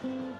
부부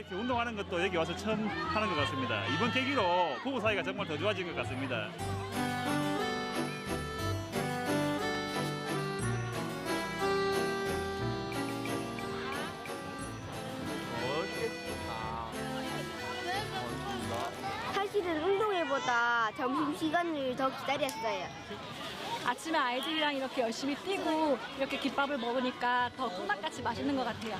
이렇게 운동하는 것도 여기 와서 처음 하는 것 같습니다. 이번 계기로 부부 사이가 정말 더 좋아진 것 같습니다. 사실은 운동회보다 점심시간을 더 기다렸어요. 아침에 아이들이랑 이렇게 열심히 뛰고 이렇게 김밥을 먹으니까 더 콩밥같이 맛있는 것 같아요.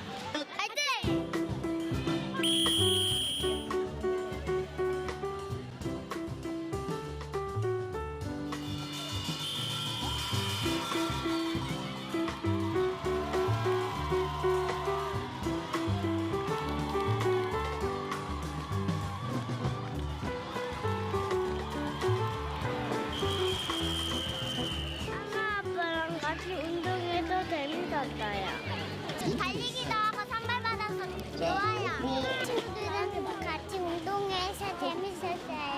재밌었어요. 달리기도 하고 선물 받아서 좋아요. 친구들이랑 같이 운동해서 재밌었어요.